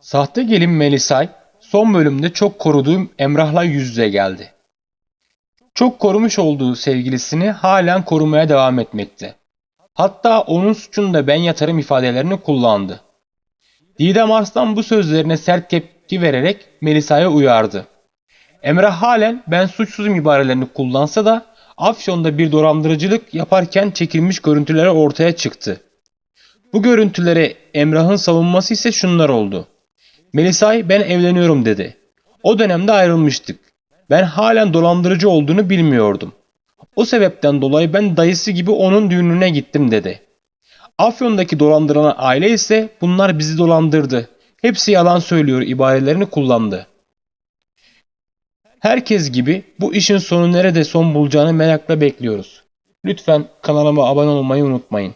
Sahte gelin Melisay son bölümde çok koruduğum Emrah'la yüz yüze geldi. Çok korumuş olduğu sevgilisini halen korumaya devam etmekte. Hatta onun suçunda ben yatarım ifadelerini kullandı. Didem Arslan bu sözlerine sert tepki vererek Melisa'ya uyardı. Emrah halen ben suçsuzum ibarelerini kullansa da Afyon'da bir dolandırıcılık yaparken çekilmiş görüntüleri ortaya çıktı. Bu görüntülere Emrah'ın savunması ise şunlar oldu. Melisay ben evleniyorum dedi. O dönemde ayrılmıştık. Ben halen dolandırıcı olduğunu bilmiyordum. O sebepten dolayı ben dayısı gibi onun düğününe gittim dedi. Afyon'daki dolandırılan aile ise bunlar bizi dolandırdı. Hepsi yalan söylüyor ibarelerini kullandı. Herkes gibi bu işin sonu nerede son bulacağını merakla bekliyoruz. Lütfen kanalıma abone olmayı unutmayın.